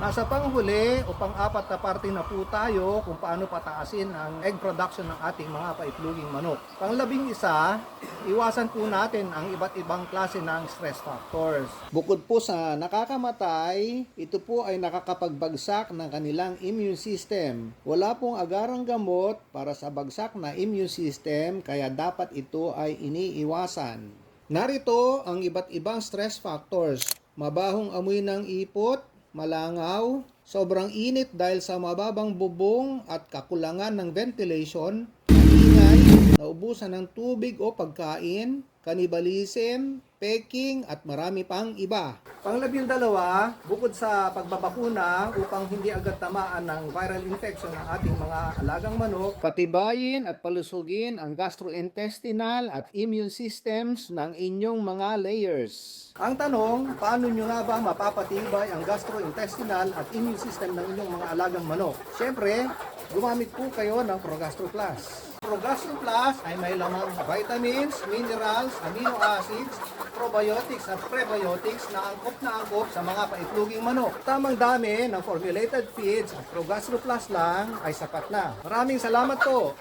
Nasa panghuli o pang-apat na parte na po tayo kung paano pataasin ang egg production ng ating mga paitloging manok. Panglabing isa, iwasan po natin ang iba't ibang klase ng stress factors. Bukod po sa nakakamatay, ito po ay nakakapagbagsak ng kanilang immune system. Wala pong agarang gamot para sa bagsak na immune system kaya dapat ito ay iniiwasan. Narito ang iba't ibang stress factors. Mabahong amoy ng ipot, malangaw, sobrang init dahil sa mababang bubong at kakulangan ng ventilation, ingay, naubusan ng tubig o pagkain, kanibalism, peking at marami pang iba. Panglabing dalawa, bukod sa pagbabakuna upang hindi agad tamaan ng viral infection ng ating mga alagang manok, patibayin at palusugin ang gastrointestinal at immune systems ng inyong mga layers. Ang tanong, paano nyo nga ba mapapatibay ang gastrointestinal at immune system ng inyong mga alagang manok? Siyempre, gumamit po kayo ng Progastro Plus. Progastro Plus ay may lamang vitamins, minerals, amino acids, probiotics at prebiotics na angkop na angkop sa mga paitloging manok. Tamang dami ng formulated feeds at Progastro Plus lang ay sapat na. Maraming salamat po!